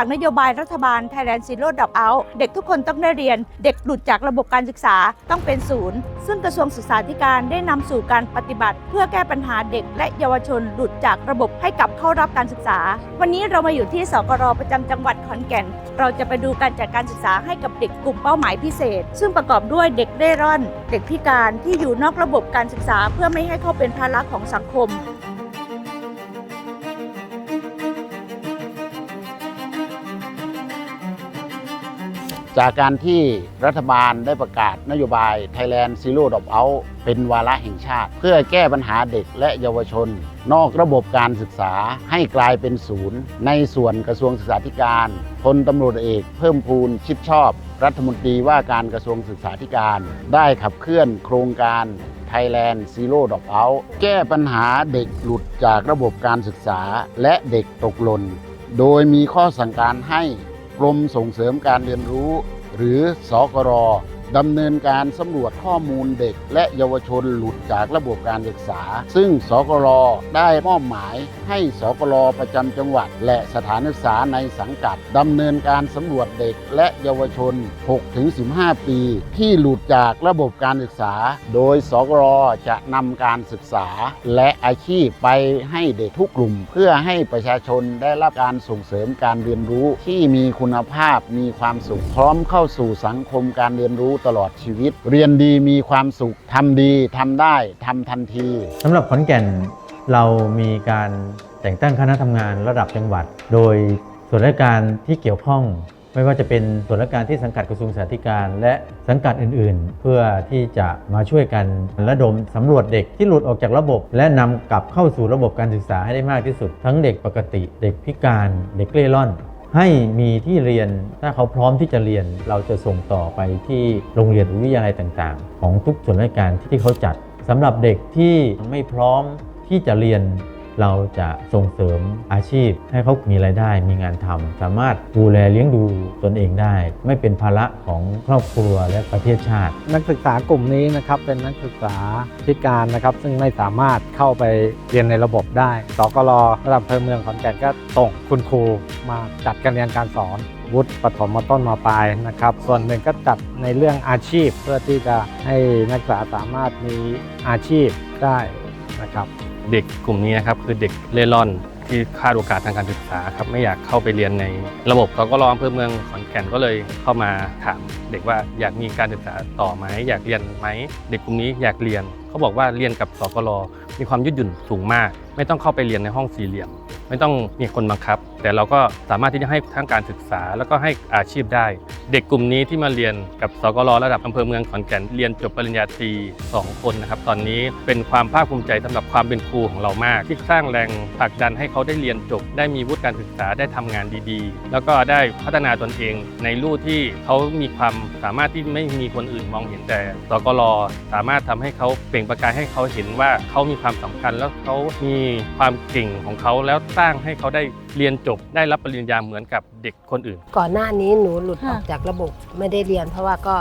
จากนโยบายรัฐบาล Thailand Zero Drop Out เด็กทุกคนต้องได้เรียน เด็กหลุดจากระบบการศึกษาต้องเป็นศูนย์ ซึ่งกระทรวงศึกษาธิการได้นำสู่การปฏิบัติ เพื่อแก้ปัญหาเด็กและเยาวชนหลุดจากระบบให้กลับเข้ารับการศึกษา วันนี้เรามาอยู่ที่สกรประจำจังหวัดขอนแก่น เราจะไปดูการจัดการศึกษาให้กับเด็กกลุ่มเป้าหมายพิเศษ ซึ่งประกอบด้วยเด็กเร่ร่อน เด็กพิการที่อยู่นอกระบบการศึกษา เพื่อไม่ให้เข้าเป็นภาระของสังคม จากการที่รัฐบาลได้ประกาศนโยบาย Thailand Zero Drop Out เป็นวาระแห่งชาติ เพื่อแก้ปัญหาเด็กและเยาวชน นอกระบบการศึกษาให้กลายเป็นศูนย์ ในส่วนกระทรวงศึกษาธิการพลตำรวจเอกเพิ่มพูนชิดชอบ รัฐมนตรีว่าการกระทรวงศึกษาธิการ ได้ขับเคลื่อนโครงการ Thailand Zero Drop Out แก้ปัญหาเด็กหลุดจากระบบการศึกษา และเด็กตกหล่นโดยมีข้อสั่งการให้ รมส่งเสริมการเรียนรู้ หรือสกร ดำเนินการสำรวจข้อมูลเด็ก และเยาวชนหลุดจากระบบการศึกษา ซึ่งสกรได้มอบหมายให้สกรประจำจังหวัด และสถานศึกษาในสังกัดดำเนินการสำรวจเด็กและเยาวชน 6-15 ปี ที่หลุดจากระบบการศึกษา โดยสกรจะนำการศึกษา และอาชีพไปให้เด็กทุกกลุ่ม เพื่อให้ประชาชนได้รับการส่งเสริมการเรียนรู้ที่มีคุณภาพมีความสุขพร้อมเข้าสู่สังคมการเรียนรู้ตลอดชีวิต เรียนดีมีความสุขทำดีทำได้ทำทันทีสำหรับขอนแก่นเรามีการแต่งตั้งคณะทำงานระดับจังหวัด โดยส่วนราชการที่เกี่ยวข้อง ไม่ว่าจะเป็นส่วนราชการที่สังกัดกระทรวงศึกษาธิการและสังกัดอื่น ๆ เพื่อที่จะมาช่วยกันระดมสำรวจเด็กที่หลุดออกจากระบบ และนำกลับเข้าสู่ระบบการศึกษาให้ได้มากที่สุด ทั้งเด็กปกติ เด็กพิการ เด็กเร่ร่อน ให้มีที่เรียนถ้าเขาพร้อมที่จะเรียน เราจะส่งต่อไปที่โรงเรียนวิทยาลัยต่างๆ ของทุกส่วนราชการที่เขาจัดสำหรับเด็กที่ไม่พร้อมที่จะเรียน เราจะส่งเสริมอาชีพ ให้เขามีรายได้มีงานทำสามารถดูแลเลี้ยงดูตนเองได้ ไม่เป็นภาระของครอบครัวและประเทศชาติ นักศึกษากลุ่มนี้นะครับเป็นนักศึกษาพิการนะครับ ซึ่งไม่สามารถเข้าไปเรียนในระบบได้สกรระดับอำเภอเมืองขอนแก่นก็ส่งคุณครูมาจัดการเรียนการสอนวุฒิปฐมมาต้นมาปลายนะครับ ส่วนหนึ่งก็จัดในเรื่องอาชีพเพื่อที่จะให้นักศึกษาสามารถมีอาชีพได้ นะครับ เด็กกลุ่มนี้นะครับคือเด็กเล่ร่อนที่คาดโอกาสทางการศึกษาครับไม่อยากเข้าไปเรียนในระบบสกรอำเภอเมืองขอนแก่นก็เลยเข้ามาถาม เด็กว่าอยากมีการศึกษาต่อไหมอยากเรียนไหมเด็กกลุ่มนี้อยากเรียน เขาบอกว่าเรียนกับสกรมีความยืดหยุ่นสูงมาก ไม่ต้องเข้าไปเรียนในห้องสี่เหลี่ยม ไม่ต้องมีคนบังคับ แต่เราก็สามารถที่จะให้ทั้งการศึกษาแล้วก็ให้อาชีพได้ เด็กกลุ่มนี้ที่มาเรียนกับสกรระดับอำเภอเมืองขอนแก่นเรียนจบปริญญาตรี 2 คนนะครับ ตอนนี้เป็นความภาคภูมิใจสำหรับความเป็นครูของเรามาก ที่สร้างแรงผลักดันให้เขาได้เรียนจบ ได้มีวุฒิการศึกษาได้ทำงานดีๆ แล้วก็ได้พัฒนาตนเองในลู่ที่เขามีความสามารถที่ไม่มีคนอื่นมองเห็นแต่สกรสามารถทำให้เขาเปล่งประกายให้เขาเห็นว่าเขามีความสำคัญแล้วเขามีความเก่งของเขาแล้วสร้างให้เขาได้เรียนจบได้รับปริญญาเหมือนกับเด็กคนอื่น ก่อนหน้านี้หนูหลุดค่ะออกจากระบบไม่ได้เรียน เพราะว่าก็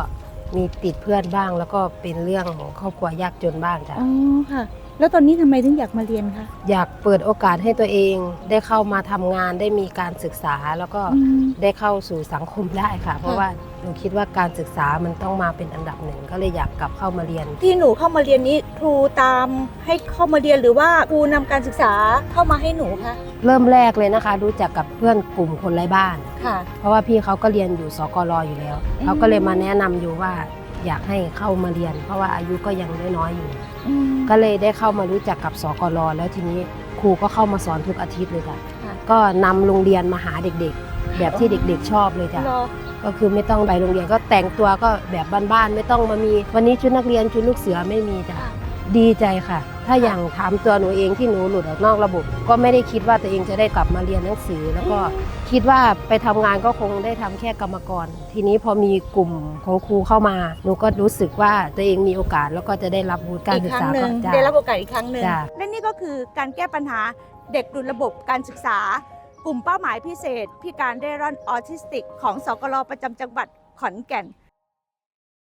มีติดเพื่อนบ้าง แล้วก็เป็นเรื่องของครอบครัวยากจนบ้างจ้ะอ๋อค่ะ แล้วตอนนี้ทำไมถึงอยากมาเรียนคะ อยากเปิดโอกาสให้ตัวเองได้เข้ามาทำงานได้มีการศึกษาแล้วก็อืม ได้เข้าสู่สังคมได้ค่ะ เพราะว่าหนูคิดว่าการศึกษามันต้องมาเป็นอันดับหนึ่งก็เลยอยากกลับเข้ามาเรียน ที่หนูเข้ามาเรียนนี้ครูตามให้เข้ามาเรียนหรือว่าครูนำการศึกษาเข้ามาให้หนูคะเริ่มแรกเลยนะคะ รู้จักกับเพื่อนกลุ่มคนไร้บ้าน ค่ะ เพราะว่าพี่เขาก็เรียนอยู่สกรอยู่แล้วอืมเขาก็เลยมาแนะนำอยู่ว่า อยากให้เข้ามาเรียน เพราะว่าอายุก็ยังน้อยๆอยู่ อืมก็เลยได้เข้ามารู้จักกับสกรแล้วทีนี้ครูก็เข้ามาสอนทุกอาทิตย์เลยจ้ะค่ะก็นำโรงเรียนมาหาเด็กๆ แบบที่เด็กๆชอบเลยจ้ะรอก็คือไม่ต้องไปโรงเรียนก็แต่งตัวก็แบบบ้านๆไม่ต้องมามี วันนี้ชุดนักเรียนชุดลูกเสือไม่มีจ้ะค่ะดีใจค่ะ ถ้าอย่างถามตัวหนูเองที่หนูหลุดออกนอกระบบ ก็ไม่ได้คิดว่าตัวเองจะได้กลับมาเรียนหนังสือ แล้วก็คิดว่าไปทำงานก็คงได้ทำแค่กรรมกร ทีนี้พอมีกลุ่มของครูเข้ามา หนูก็รู้สึกว่าตัวเองมีโอกาสแล้วก็จะได้รับวุฒิการอีกศึกครั้งษาหนึ่งจ้ะได้รับโอกาสอีกครั้งหนึ่งจ้ะและนี่ก็คือการแก้ปัญหาเด็กหลุดระบบการศึกษา กลุ่มเป้าหมายพิเศษพิการเร่ร่อนออทิสติก ของสกรประจำจังหวัดขอนแก่น